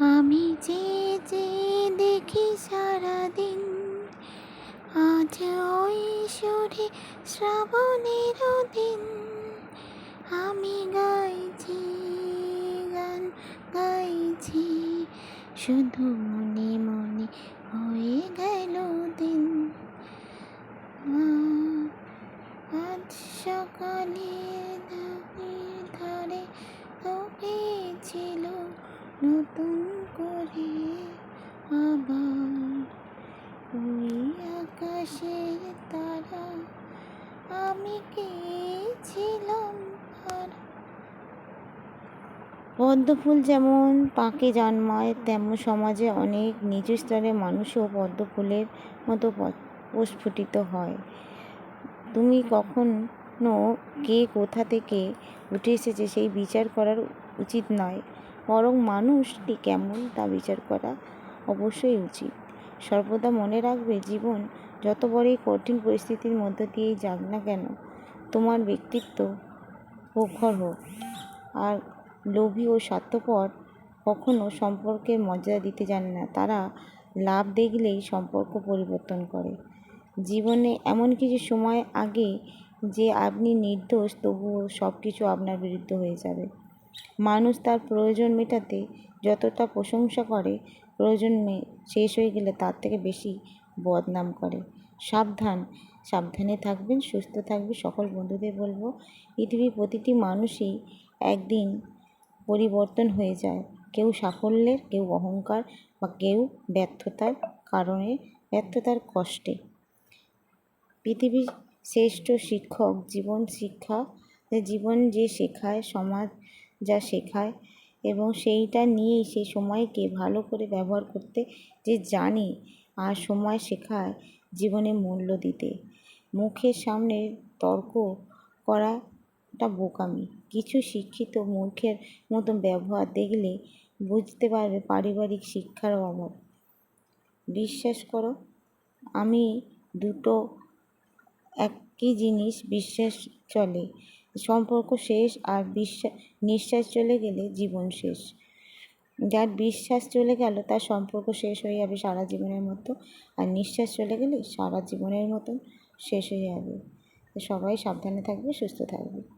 আমি যে যে দেখি সারাদিন, আজ ওই সুরে শ্রাবণের দিন। আমি গাইছি, গান গাইছি, শুধু মনে মনে হয়ে গেল দিন। নতুন করে আবার ওই আকাশের তারা, আমি কে ছিলাম আর? পদ্ম ফুল যেমন পাকে জন্মায়, তেমন সমাজে অনেক নিচু স্তরের মানুষও পদ্ম ফুলের মতো প্রস্ফুটিত হয়। তুমি কখনো কে কোথা থেকে উঠে এসেছে সেই বিচার করার উচিত নয়। বরং মানুষটি কেমন তা বিচার করা অবশ্যই উচিত। সর্বদা মনে রাখবে, জীবন যত বড়ই কঠিন পরিস্থিতির মধ্য দিয়েই যাক না কেন, তোমার ব্যক্তিত্ব প্রখর হোক। আর লোভী ও স্বার্থপর কখনো সম্পর্কের মর্যাদা দিতে জানে না। তারা লাভ দেখলেই সম্পর্ক পরিবর্তন করে। জীবনে এমন কিছু সময় আগে যে আপনি নির্দোষ, তবুও সব কিছু আপনার বিরুদ্ধে হয়ে যাবে। মানুষ তার প্রয়োজন মেটাতে যতটা প্রশংসা করে, প্রয়োজন শেষ হয়ে গেলে তার থেকে বেশি বদনাম করে। সাবধান, সাবধানে থাকবেন, সুস্থ থাকবে সকল বন্ধুদের বলব, পৃথিবীর প্রতিটি মানুষই একদিন পরিবর্তন হয়ে যায়। কেউ সাফল্যের, কেউ অহংকার বা কেউ ব্যর্থতার কারণে, ব্যর্থতার কষ্টে। পৃথিবীর শ্রেষ্ঠ শিক্ষক জীবন শিক্ষা, জীবন যে শেখায়, সমাজ যা শেখায় এবং সেইটা নিয়েই সেই সময়কে ভালো করে ব্যবহার করতে যে জানে আর সময় শেখায় জীবনে মূল্য দিতে। মুখের সামনে তর্ক করাটা বোকামি। কিছু শিক্ষিত মূর্খের মতো ব্যবহার দেখলে বুঝতে পারবে পারিবারিক শিক্ষার অভাব। বিশ্বাস করো, আমি দুটো একই জিনিস বিশ্বাস চলে। সম্পর্ক শেষ আর বিশ্বাস, নিঃশ্বাস চলে গেলে জীবন শেষ। যার বিশ্বাস চলে গেল, তার সম্পর্ক শেষ হয়ে যাবে সারা জীবনের মতো। আর নিঃশ্বাস চলে গেলে সারা জীবনের মতন শেষ হয়ে যাবে। সবাই সাবধানে থাকবে, সুস্থ থাকবে।